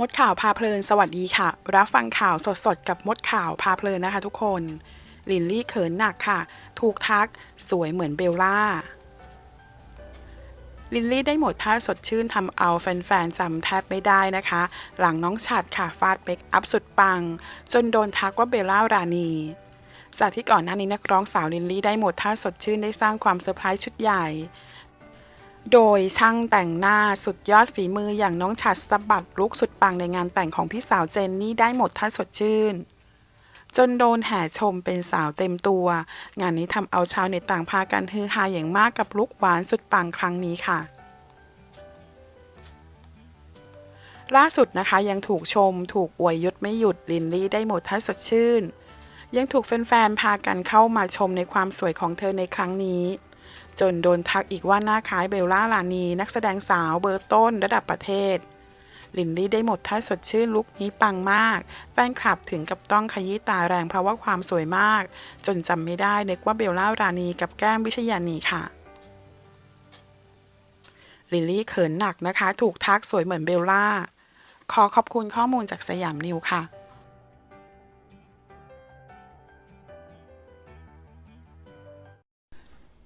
มดข่าวพาเพลินสวัสดีค่ะ รับฟังข่าวสดๆ กับมดข่าวพาเพลินนะคะทุกคน ลินลี่เขินหนักค่ะ ถูกทักสวยเหมือนเบลล่า ลินลี่ได้หมดท่าสดชื่นทำเอาแฟนๆจำแทบไม่ได้นะคะ หลังน้องฉัดค่ะฟาดเบกอัพสุดปัง จนโดนทักว่าเบลล่ารานีจากที่ก่อนหน้านี้นักร้องสาวลินลี่ได้หมดท่าสดชื่นได้สร้างความเซอร์ไพรส์ชุดใหญ่ โดยช่างแต่งหน้าสุดยอดฝีมืออย่างน้องฉัดสะบัดลุกสุดปังในงานแต่งของพี่สาวเจนนี่ได้หมดท่าสดชื่น จนโดนแห่ชมเป็นสาวเต็มตัว งานนี้ทำเอาชาวเน็ตต่างพากันฮือฮาอย่างมากกับลุกหวานสุดปังครั้งนี้ค่ะล่าสุดนะคะยังถูกชม ถูกอวยยศไม่หยุดลินลี่ได้หมดท่าสดชื่น ยังถูกแฟนๆพากันเข้ามาชมในความสวยของเธอในครั้งนี้ จนโดนทักอีกว่าหน้าคล้ายเบลล่าลานีนักแสดงสาวเบอร์ต้นระดับประเทศ ลินลี่ได้หมดท่าสดชื่นลุคนี้ปังมาก แฟนคลับถึงกับต้องขยี้ตาแรงเพราะว่าความสวยมาก จนจำไม่ได้นึกว่าเบลล่ารานีกับแก้มวิชยานีค่ะลิลลี่เขินหนักนะคะ ถูกทักสวยเหมือนเบลล่า ขอขอบคุณข้อมูลจากสยามนิวค่ะ